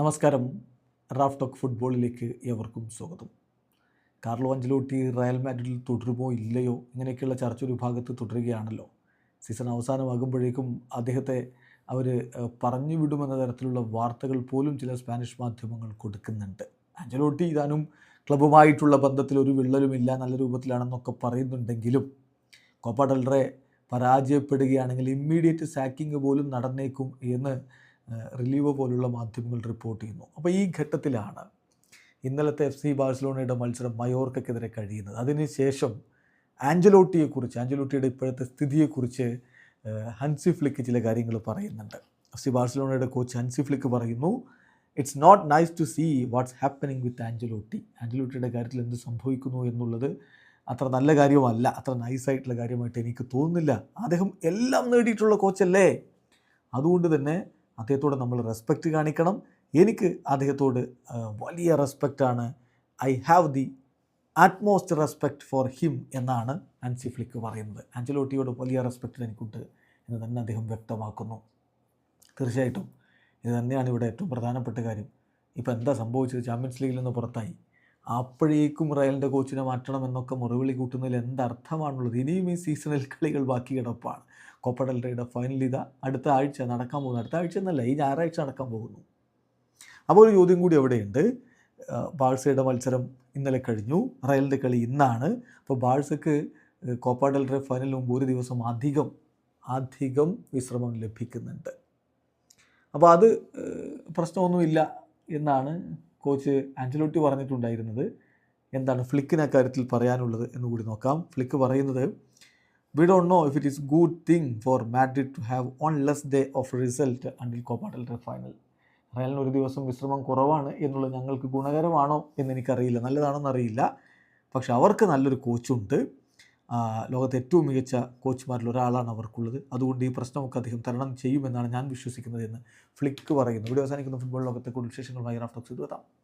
നമസ്കാരം. Raf talk ഫുട്ബോളിലേക്ക് എവർക്കും സ്വാഗതം. കാർലോ അഞ്ചലോട്ടി റയൽ മാഡ്രിഡിൽ തുടരുമോ ഇല്ലയോ ഇങ്ങനെയൊക്കെയുള്ള ചർച്ച ഒരു ഭാഗത്ത് തുടരുകയാണല്ലോ. സീസൺ അവസാനമാകുമ്പോഴേക്കും അദ്ദേഹത്തെ അവർ പറഞ്ഞു വിടുമെന്ന തരത്തിലുള്ള വാർത്തകൾ പോലും ചില സ്പാനിഷ് മാധ്യമങ്ങൾ കൊടുക്കുന്നുണ്ട്. അഞ്ചലോട്ടി ഇതാനും ക്ലബുമായിട്ടുള്ള ബന്ധത്തിൽ ഒരു വിള്ളലുമില്ല നല്ല രൂപത്തിലാണെന്നൊക്കെ പറയുന്നുണ്ടെങ്കിലും കോപ്പ പരാജയപ്പെടുകയാണെങ്കിൽ ഇമ്മീഡിയറ്റ് സാക്കിങ് പോലും നടന്നേക്കും എന്ന് റിലീവോ പോലുള്ള മാധ്യമങ്ങൾ റിപ്പോർട്ട് ചെയ്യുന്നു. അപ്പോൾ ഈ ഘട്ടത്തിലാണ് ഇന്നലത്തെ എഫ് സി ബാഴ്സലോണയുടെ മത്സരം മയോർക്കെതിരെ കഴിയുന്നത്. അതിനുശേഷം ആഞ്ചലോട്ടിയെക്കുറിച്ച് ആഞ്ചലോട്ടിയുടെ ഇപ്പോഴത്തെ സ്ഥിതിയെക്കുറിച്ച് ഹൻസി ഫ്ലിക്ക് ചില കാര്യങ്ങൾ പറയുന്നുണ്ട്. എഫ് സി ബാഴ്സലോണയുടെ കോച്ച് ഹൻസി ഫ്ലിക്ക് പറയുന്നു it's not nice to see what's happening with Ancelotti ആഞ്ചലോട്ടിയുടെ കാര്യത്തിൽ എന്ത് സംഭവിക്കുന്നു എന്നുള്ളത് അത്ര നല്ല കാര്യമല്ല അത്ര നൈസായിട്ടുള്ള കാര്യമായിട്ട് എനിക്ക് തോന്നുന്നില്ല. അദ്ദേഹം എല്ലാം നേടിയിട്ടുള്ള കോച്ചല്ലേ? അതുകൊണ്ട് തന്നെ അദ്ദേഹത്തോട് നമ്മൾ റെസ്പെക്റ്റ് കാണിക്കണം. എനിക്ക് അദ്ദേഹത്തോട് വലിയ റെസ്പെക്റ്റാണ് I have the utmost respect for him എന്നാണ് ആൻസി ഫ്ലിക്ക് പറയുന്നത്. ആഞ്ചലോട്ടിയോട് വലിയ റെസ്പെക്റ്റ് എനിക്കുണ്ട് എന്ന് തന്നെ അദ്ദേഹം വ്യക്തമാക്കുന്നു. തീർച്ചയായിട്ടും ഇത് തന്നെയാണ് ഇവിടെ ഏറ്റവും പ്രധാനപ്പെട്ട കാര്യം. ഇപ്പോൾ എന്താ സംഭവിച്ചത്? ചാമ്പ്യൻസ് ലീഗിൽ നിന്ന് പുറത്തായി. അപ്പോഴേക്കും റയലിന്റെ കോച്ചിനെ മാറ്റണം എന്നൊക്കെ മുറവിളി കൂട്ടുന്നതിൽ എന്തർത്ഥമാണുള്ളത്? ഇനിയും ഈ സീസണിൽ കളികൾ ബാക്കി കിടപ്പാണ്. കൊപ്പടൽറയുടെ ഫൈനൽ ഇതാ. അടുത്ത ആഴ്ച നടക്കാൻ പോകുന്നു. അടുത്ത ആഴ്ച എന്നല്ല ഈ ഞായറാഴ്ച നടക്കാൻ പോകുന്നു. അപ്പോൾ ഒരു ചോദ്യം കൂടി അവിടെയുണ്ട്. ബാഴ്സയുടെ മത്സരം ഇന്നലെ കഴിഞ്ഞു. റയലിന്റെ കളി ഇന്നാണ്. അപ്പോൾ ബാഴ്സക്ക് കോപ്പ ഡെൽ റേ ഫൈനലിന് മുമ്പ് ഒരു ദിവസം അധികം അധികം വിശ്രമം ലഭിക്കുന്നുണ്ട്. അപ്പോൾ അത് പ്രശ്നമൊന്നുമില്ല എന്നാണ് കോച്ച് ആഞ്ചലോട്ടി പറഞ്ഞിട്ടുണ്ടായിരുന്നത് എന്താണ് ഫ്ലിക്കിന് അക്കാര്യത്തിൽ പറയാനുള്ളത് എന്ന് കൂടി നോക്കാം. ഫ്ലിക്ക് പറയുന്നത് we don't know if it is good thing for Madrid to have on less day of result until Copa del final റയലിന് ഒരു ദിവസം വിശ്രമം കുറവാണ് എന്നുള്ളത് ഞങ്ങൾക്ക് ഗുണകരമാണോ എന്ന് എനിക്കറിയില്ല. എന്നറിയില്ല അറിയില്ല. പക്ഷെ അവർക്ക് നല്ലൊരു കോച്ചുണ്ട് ലോകത്തെ ഏറ്റവും മികച്ച കോച്ചുമാരിൽ ഒരാളാണ് അവർക്കുള്ളത്. അതുകൊണ്ട് ഈ പ്രശ്നമൊക്കെ അദ്ദേഹം തരണം ചെയ്യുമെന്നാണ് ഞാൻ വിശ്വസിക്കുന്നത് എന്ന് ഫ്ലിക്ക് പറയുന്നു. ഇവിടെ അവസാനിക്കുന്ന. ഫുട്ബോൾ ലോകത്തെ കൂടുതൽ വിശേഷങ്ങളുമായി റാഫ്റ്റോക്സ് എത്താം